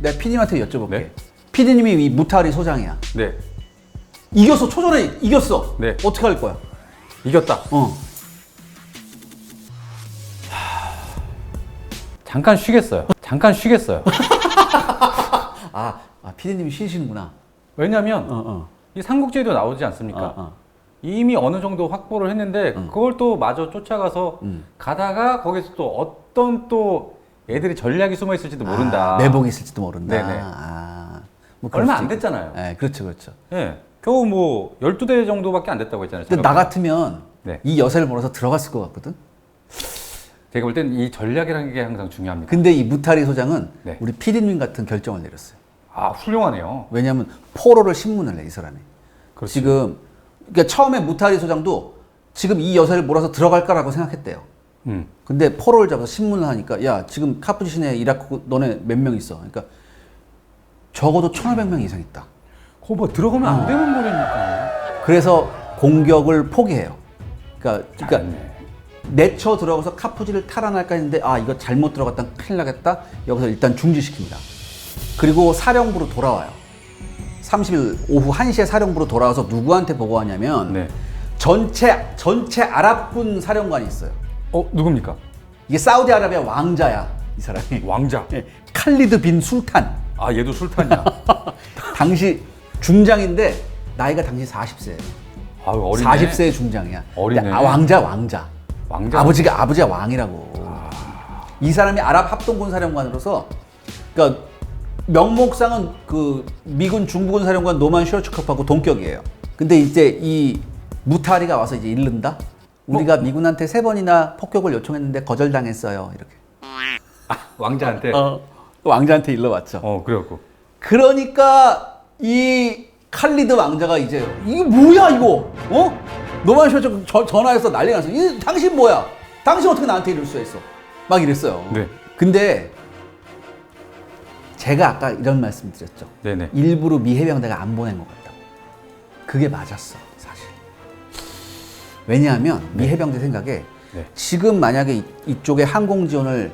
내가 피디님한테 여쭤볼게. 네. 피디님이 이 무타리 소장이야. 네. 이겼어. 초전에 이겼어. 네. 어떻게 할 거야? 이겼다. 어. 잠깐 쉬겠어요. 잠깐 쉬겠어요. 아, 아 피디님이 쉬시는구나. 왜냐면 어, 어. 이 삼국지에도 나오지 않습니까? 어, 어. 이미 어느 정도 확보를 했는데 그걸 또 마저 쫓아가서 음. 가다가 거기서 또 어떤 또 애들이 전략이 숨어 있을지도 모른다. 아, 매복이 있을지도 모른다. 네네. 아, 뭐 얼마 안 됐잖아요. 네, 그렇죠, 그렇죠. 예. 겨우 뭐 12대 정도밖에 안 됐다고 했잖아요. 근데 나볼 같으면 네. 이 여세를 몰아서 들어갔을 것 같거든. 때. 제가 볼 땐 이 전략이라는 게 항상 중요합니다. 근데 이 무타리 소장은 네. 우리 피디님 같은 결정을 내렸어요. 아, 훌륭하네요. 왜냐하면 포로를 신문을 내 이 사람이. 지금 그러니까 처음에 무타리 소장도 지금 이 여세를 몰아서 들어갈까라고 생각했대요. 음. 근데 포로를 잡아서 신문을 하니까 야 지금 카푸치신에 이라크 너네 몇 명 있어? 그러니까 적어도 1,500명 이상 있다. 그거 뭐 들어가면 안 되는 거라니까. 그래서 공격을 포기해요. 그러니까, 그러니까 잘했네. 내쳐 들어가서 카푸지를 탈환할까 했는데 아 이거 잘못 들어갔다 큰일 나겠다. 여기서 일단 중지시킵니다. 그리고 사령부로 돌아와요. 30일 오후 1시에 사령부로 돌아와서 누구한테 보고하냐면 네. 전체 전체 아랍군 사령관이 있어요. 어, 누굽니까? 이게 사우디아라비아 왕자야 이 사람이. 왕자. 예, 칼리드 빈 술탄. 아, 얘도 술탄이야. 당시 중장인데 나이가 당시 40세예요. 아유, 어리네. 40세의 중장이야. 어리네. 근데 아, 왕자 왕자. 왕자. 아버지가 아버지가 왕이라고. 이 사람이 아랍 합동군 사령관으로서 그러니까 명목상은 그 미군 중부군 사령관 노만 슈어츠컵하고 동격이에요. 근데 이제 이 무타리가 와서 이제 잃는다. 우리가 미군한테 세 번이나 폭격을 요청했는데 거절당했어요. 이렇게. 왕자한테. 어, 왕자한테 일러왔죠. 어, 그래갖고. 그러니까 이 칼리드 왕자가 이제 이게 뭐야 이거? 어? 노만 저- 전화해서 난리 났어. 이 당신 뭐야? 당신 어떻게 나한테 이럴 수가 있어? 막 이랬어요. 네. 근데 제가 아까 이런 말씀 드렸죠. 네네. 일부러 미 해병대가 안 보낸 것 같다. 그게 맞았어. 왜냐하면 미 해병대 생각에 네. 지금 만약에 이- 이쪽에 항공 지원을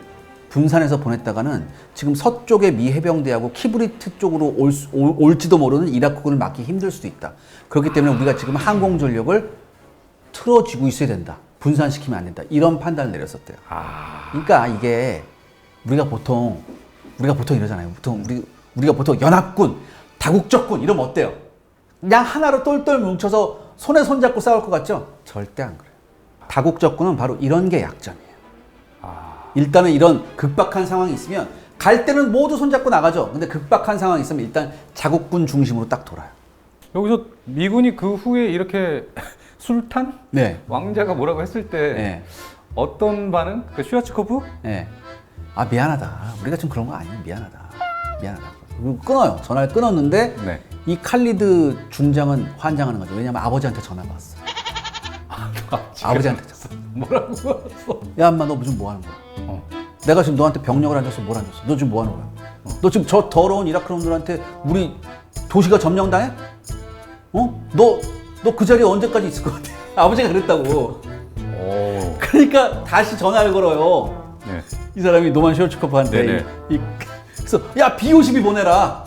분산해서 보냈다가는 지금 서쪽의 미 해병대하고 키브리트 쪽으로 올, 수- 올- 올지도 모르는 이라크군을 막기 힘들 수도 있다. 그렇기 때문에 우리가 지금 항공 전력을 틀어쥐고 있어야 된다. 분산시키면 안 된다. 이런 판단을 내렸었대요. 아. 그러니까 이게 우리가 보통 우리가 보통 이러잖아요. 보통 우리 우리가 보통 연합군, 다국적군 이러면 어때요? 그냥 하나로 똘똘 뭉쳐서 손에 손 잡고 싸울 것 같죠? 절대 안 그래요. 다국적군은 바로 이런 게 약점이에요. 아. 일단은 이런 극박한 상황이 있으면 갈 때는 모두 손 잡고 나가죠. 근데 극박한 상황이 있으면 일단 자국군 중심으로 딱 돌아요. 여기서 미군이 그 후에 이렇게 술탄? 네. 왕자가 뭐라고 했을 때 네. 어떤 반응? 그 슈아츠코프? 네. 아 미안하다. 우리가 좀 그런 거 아니야. 미안하다. 미안하다. 끊어요. 전화를 끊었는데 네. 이 칼리드 중장은 환장하는 거죠. 왜냐면 아버지한테 전화가 왔어. 아버지한테 전화. 뭐라고 왔어? 야, 엄마 너 지금 뭐 하는 거야? 어. 내가 지금 너한테 병력을 안 줬어. 뭘 안 줬어? 너 지금 뭐 하는 거야? 너 지금 저 더러운 이라크 놈들한테 우리 도시가 점령당해? 어? 너, 너 그 자리에 언제까지 있을 것 같아? 아버지가 그랬다고. 오. 그러니까 다시 전화를 걸어요. 네. 이 사람이 노만 슈어츠커프한테 네네. 이, 이- 그래서 야 B52 보내라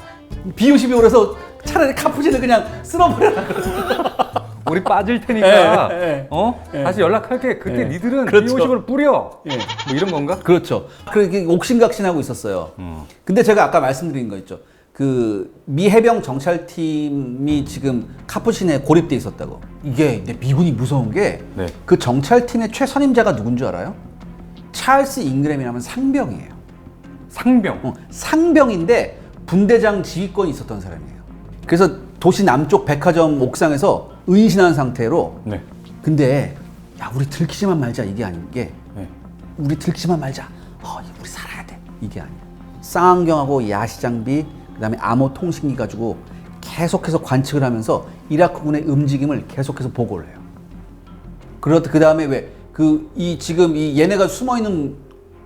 B52 보내서 차라리 카푸진을 그냥 쓸어버려라 우리 빠질 테니까 예, 예, 어? 예. 다시 연락할게. 그때 예. 니들은 그렇죠. B50을 뿌려. 예. 뭐 이런 건가? 그렇죠 그렇게 옥신각신하고 있었어요 음. 근데 제가 아까 말씀드린 거 있죠 그 미 해병 정찰팀이 지금 카푸신에 고립돼 있었다고 이게 근데 미군이 무서운 게 그 네. 정찰팀의 최선임자가 누군 줄 알아요? 찰스 잉그램이라면 상병이에요 상병. 어, 상병인데 분대장 지휘권이 있었던 사람이에요. 그래서 도시 남쪽 백화점 옥상에서 은신한 상태로 네. 근데 야 우리 들키지만 말자 이게 아닌 게 네. 우리 들키지만 말자. 어, 우리 살아야 돼. 이게 아니야. 쌍안경하고 야시 장비 그다음에 암호 통신기 가지고 계속해서 관측을 하면서 이라크군의 움직임을 계속해서 보고를 해요. 그렇 그 다음에 왜 그 이 지금 이 얘네가 숨어 있는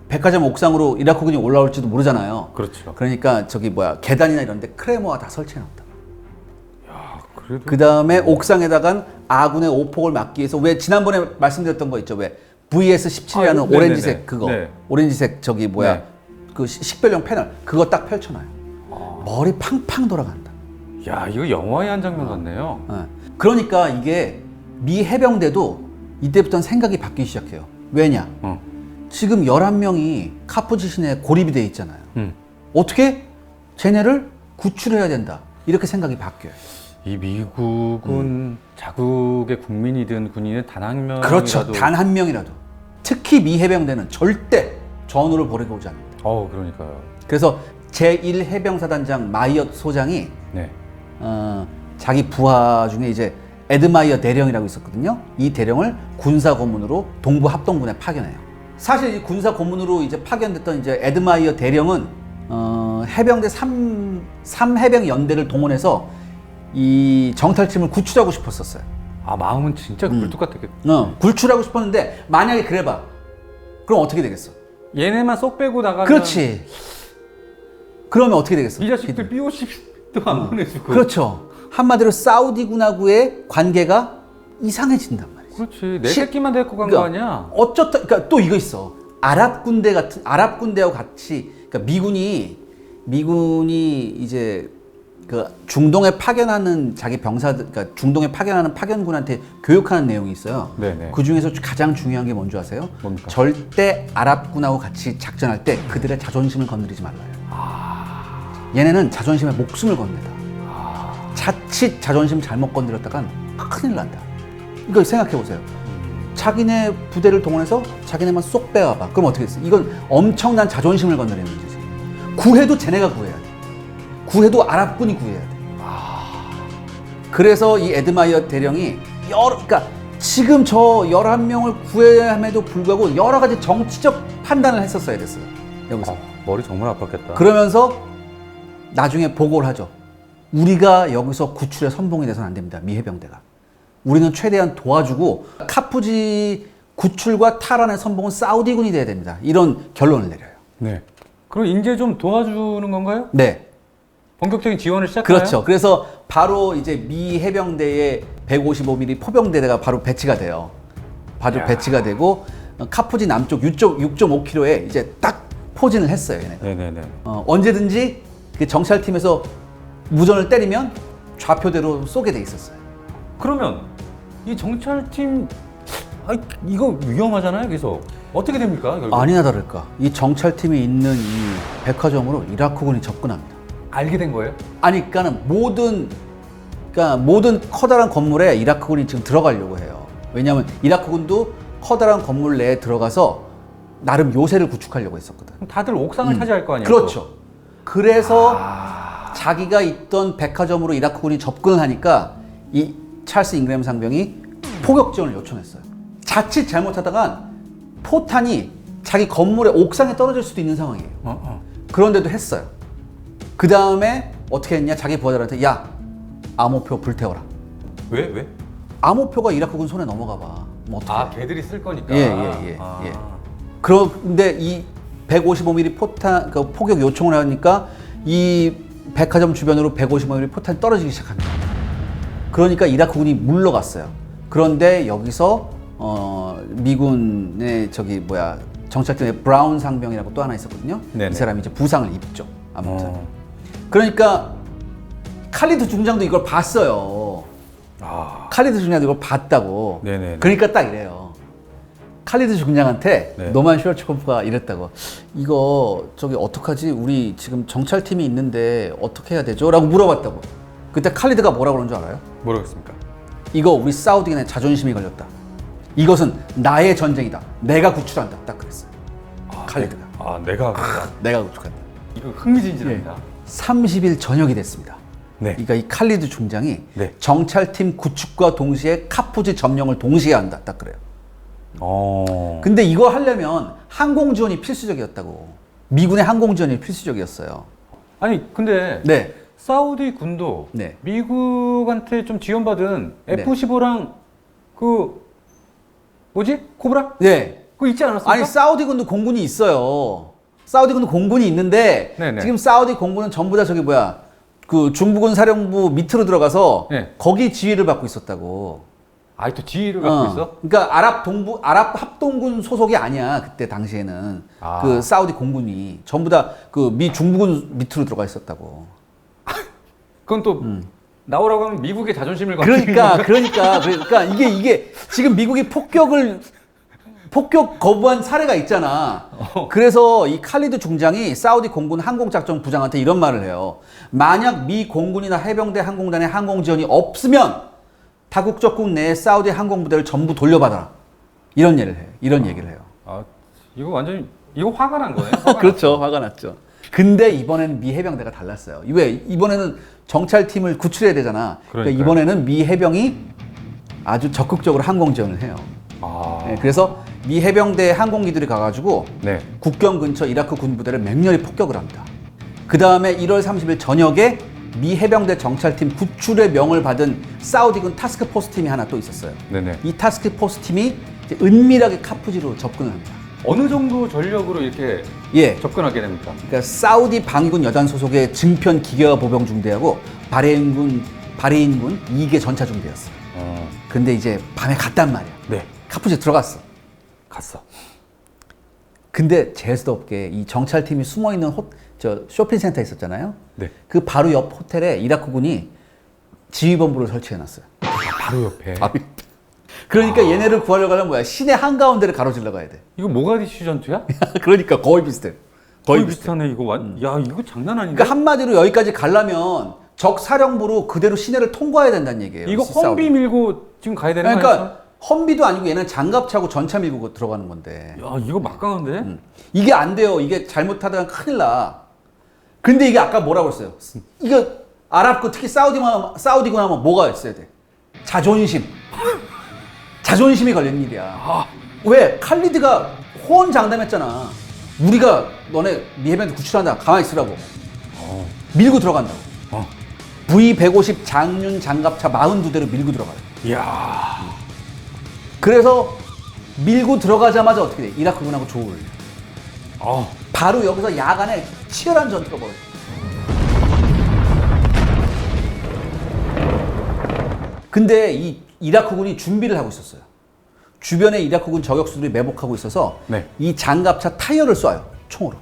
백화점 옥상으로 이라크군이 올라올지도 모르잖아요. 그렇죠. 그러니까 저기 뭐야 계단이나 이런데 크레모가 다 설치해놨다. 야, 그래도 그 다음에 옥상에다간 아군의 오폭을 막기 위해서 왜 지난번에 말씀드렸던 거 있죠? 왜 VS 17이라는 아, 네네네. 오렌지색 그거 네. 오렌지색 저기 뭐야 네. 그 시- 식별용 패널 그거 딱 펼쳐놔요. 머리 팡팡 돌아간다. 야, 이거 영화의 한 장면 같네요. 예. 그러니까 이게 미 해병대도 이때부터는 생각이 바뀌기 시작해요. 왜냐? 어. 지금 11명이 카푸지신에 고립이 돼 있잖아요. 음. 어떻게 쟤네를 구출해야 된다. 이렇게 생각이 바뀌어요. 이 미국은 자국의 국민이든 군인은 단 한 명이라도 그렇죠. 단 한 명이라도. 특히 미 해병대는 절대 전우를 버리고 오지 않는다. 어, 그러니까요. 그래서 제1 해병사단장 마이엇 소장이 네. 어, 자기 부하 중에 이제 에드마이어 대령이라고 있었거든요. 이 대령을 군사 고문으로 동부 합동군에 파견해요. 사실 이 군사 고문으로 이제 파견됐던 이제 에드마이어 대령은 어, 해병대 3, 삼해병 연대를 동원해서 이 정탈팀을 구출하고 싶었었어요. 아, 마음은 진짜 음. 굴뚝 같았겠다. 어, 구출하고 싶었는데 만약에 그래봐. 그럼 어떻게 되겠어? 얘네만 쏙 빼고 나가면 그렇지. 그러면 어떻게 되겠어? 이 자식들 삐오십도 안 보내주고. 그렇죠. 한마디로 사우디 군하고의 관계가 이상해진단 말이지. 그렇지. 내 시- 새끼만 데리고 간 거 아니야? 어쩌다, 그러니까 또 이거 있어. 아랍 군대 같은, 아랍 군대하고 같이, 그러니까 미군이, 미군이 이제 그 중동에 파견하는 자기 병사들, 그러니까 중동에 파견하는 파견군한테 교육하는 내용이 있어요. 네네. 그 중에서 가장 중요한 게 뭔지 아세요? 뭡니까? 절대 아랍군하고 같이 작전할 때 그들의 자존심을 건드리지 말라요. 얘네는 자존심에 목숨을 겁니다. 자칫 자존심 잘못 건드렸다간 큰일 난다. 이거 생각해 보세요. 자기네 부대를 동원해서 자기네만 쏙 빼와봐. 그럼 어떻게 됐어? 이건 엄청난 자존심을 건드리는 문제지. 구해도 쟤네가 구해야 돼. 구해도 아랍군이 구해야 돼. 그래서 이 에드마이어 대령이 여러, 그러니까 지금 저 11명을 구해야 함에도 불구하고 여러 가지 정치적 판단을 했었어야 됐어요. 여기서. 어, 머리 정말 아팠겠다. 그러면서 나중에 보고를 하죠. 우리가 여기서 구출에 선봉이 돼서는 안 됩니다. 미 해병대가. 우리는 최대한 도와주고 카푸지 구출과 탈환의 선봉은 사우디군이 돼야 됩니다. 이런 결론을 내려요. 네. 그럼 이제 좀 도와주는 건가요? 네. 본격적인 지원을 시작하나요? 그렇죠. 그래서 바로 이제 미 해병대의 155mm 포병대가 바로 배치가 돼요. 바로 야. 배치가 되고 어, 카푸지 남쪽 6.5km에 이제 딱 포진을 했어요. 얘네가. 네네네. 어, 언제든지 그 정찰팀에서 무전을 때리면 좌표대로 쏘게 돼 있었어요. 그러면 이 정찰팀 아 이거 위험하잖아요. 계속 어떻게 됩니까? 결국? 아니나 다를까 이 정찰팀이 있는 이 백화점으로 이라크군이 접근합니다. 알게 된 거예요? 아니, 그러니까는 모든 그러니까 모든 커다란 건물에 이라크군이 지금 들어가려고 해요. 왜냐하면 이라크군도 커다란 건물 내에 들어가서 나름 요새를 구축하려고 했었거든. 그럼 다들 옥상을 차지할 거 아니에요? 음. 그렇죠. 그래서 아. 자기가 있던 백화점으로 이라크군이 접근을 하니까 이 찰스 잉그램 상병이 포격 지원을 요청했어요. 자칫 잘못하다간 포탄이 자기 건물의 옥상에 떨어질 수도 있는 상황이에요. 또. 어, 어. 그런데도 했어요. 그 다음에 어떻게 했냐? 자기 부하들한테 야 암호표 불태워라. 왜 왜? 암호표가 이라크군 손에 넘어가 봐. 뭐 어떡해. 아 걔들이 쓸 거니까. 예, 예, 예, 아. 예. 그런데 이 155mm 포탄 그 포격 요청을 하니까 이 백화점 주변으로 155mm 포탄이 떨어지기 시작합니다. 그러니까 이라크군이 물러갔어요. 그런데 여기서 어, 미군의 저기 뭐야 정찰팀의 브라운 상병이라고 또 하나 있었거든요. 네네. 이 사람이 이제 부상을 입죠. 아무튼 어. 그러니까 칼리드 중장도 이걸 봤어요. 아. 칼리드 중장도 이걸 봤다고. 네네네. 그러니까 딱 이래요. 칼리드 중장한테 네. 노만 슈얼츠코프가 이랬다고. 이거 저기 어떡하지? 우리 지금 정찰팀이 있는데 어떻게 해야 되죠? 라고 물어봤다고. 그때 칼리드가 뭐라고 그런 줄 알아요? 뭐라겠습니까? 이거 우리 사우디군의 자존심이 걸렸다. 이것은 나의 전쟁이다. 내가 구출한다. 딱 그랬어요. 칼리드가. 아 내가 내가 구출한다. 이거 흥미진진합니다. 30일 저녁이 됐습니다. 네. 그러니까 이 칼리드 중장이 네. 정찰팀 구축과 동시에 카푸지 점령을 동시에 한다. 딱 그래요. 어. 근데 이거 하려면 항공 지원이 필수적이었다고. 미군의 항공 지원이 필수적이었어요. 아니 근데 네. 사우디 군도 네. 미국한테 좀 지원받은 네. F-15랑 그 뭐지 코브라? 네. 그거 있지 않았습니까? 아니 사우디 군도 공군이 있어요. 사우디 군도 공군이 있는데 네네. 지금 사우디 공군은 전부 다 저기 뭐야 그 중부군 사령부 밑으로 들어가서 네. 거기 지휘를 받고 있었다고. 아이 또 지휘를 갖고 어. 있어? 그러니까 아랍 동부 아랍 합동군 소속이 아니야 그때 당시에는 아. 그 사우디 공군이 전부 다 그 미 중부군 밑으로 들어가 있었다고. 그건 또 나오라고 하면 미국의 자존심을 건드리는 음. 그러니까 건가? 그러니까 그러니까 이게 이게 지금 미국이 폭격을 폭격 거부한 사례가 있잖아. 그래서 이 칼리드 중장이 사우디 공군 항공작전 부장한테 이런 말을 해요. 만약 미 공군이나 해병대 항공단의 항공 지원이 없으면 다국적국 내 사우디 항공부대를 전부 돌려받아라. 이런 얘기를 해요. 이런 얘기를 해요. 아 이거 완전히 이거 화가 난 거네. 화가 그렇죠. 화가 났죠. 근데 이번에는 미 해병대가 달랐어요. 왜? 이번에는 정찰팀을 구출해야 되잖아. 그러니까 그러니까요. 이번에는 미 해병이 아주 적극적으로 항공 지원을 해요. 아, 네, 그래서 미 해병대 항공기들이 가가지고 네. 국경 근처 이라크 군부대를 맹렬히 폭격을 합니다. 그 다음에 1월 30일 저녁에 미 해병대 정찰팀 구출의 명을 받은 사우디군 타스크포스 팀이 하나 또 있었어요. 네네. 이 타스크포스 팀이 이제 은밀하게 카푸지로 접근을 합니다. 어느 정도 전력으로 이렇게 예, 접근하게 됩니까? 그러니까 사우디 방위군 여단 소속의 증편 기계화 보병 중대하고 바레인군 바레인군 2개 전차 중대였어요. 어, 근데 이제 밤에 갔단 말이야. 네. 카푸지 들어갔어. 갔어. 근데 재수도 없게 이 정찰팀이 숨어 있는 호, 저 쇼핑센터 있었잖아요. 네. 그 바로 옆 호텔에 이라크군이 지휘본부를 설치해 놨어요. 바로 옆에. 그러니까 얘네를 구하려고 하면 뭐야? 시내 한가운데를 가로질러 가야 돼. 이거 모가디슈 전투야? 그러니까 거의 비슷해. 거의 거의 비슷해. 비슷하네 이거 완. 야 이거 장난 아닌데. 그러니까 한마디로 여기까지 가려면 적 사령부로 그대로 시내를 통과해야 된다는 얘기예요. 이거. 험비 밀고 지금 가야 되는 거 아니야? 그러니까 험비도 아니고 얘는 장갑 차고 전차 밀고 들어가는 건데 야 이거 막강한데? 음. 이게 안 돼요. 이게 잘못하다가 큰일 나. 근데 이게 아까 뭐라고 했어요? 이거 아랍고 특히 사우디만 사우디군 하면 뭐가 있어야 돼? 자존심. 자존심이 걸린 일이야. 왜 칼리드가 호언장담했잖아. 우리가 너네 미해변 구출한다. 가만히 있으라고. 어. 밀고 들어간다고. 어. V150 장륜 장갑차 42대로 밀고 들어가요. 이야. 그래서 밀고 들어가자마자 어떻게 돼? 이라크군하고 조울. 어. 바로 여기서 야간에 치열한 전투가 벌어져. 근데 이 이라크군이 준비를 하고 있었어요. 주변에 이라크군 저격수들이 매복하고 있어서 네. 이 장갑차 타이어를 쏴요. 총으로.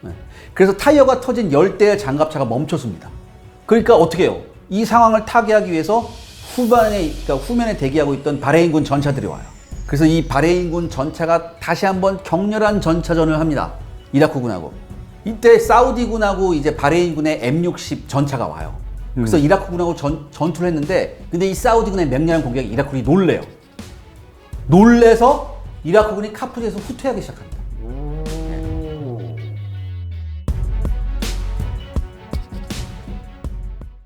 네. 그래서 타이어가 터진 열대의 장갑차가 멈췄습니다. 그러니까 어떻게 해요? 이 상황을 타개하기 위해서 후반에, 그러니까 후면에 대기하고 있던 바레인군 전차들이 와요. 그래서 이 바레인군 전차가 다시 한번 격렬한 전차전을 합니다. 이라크군하고. 이때 사우디군하고 이제 바레인군의 M60 전차가 와요. 그래서 이라크군하고 전, 전투를 했는데, 근데 이 사우디군의 맹렬한 공격에 이라크군이 놀래요. 놀래서 이라크군이 카푸지에서 후퇴하기 시작합니다.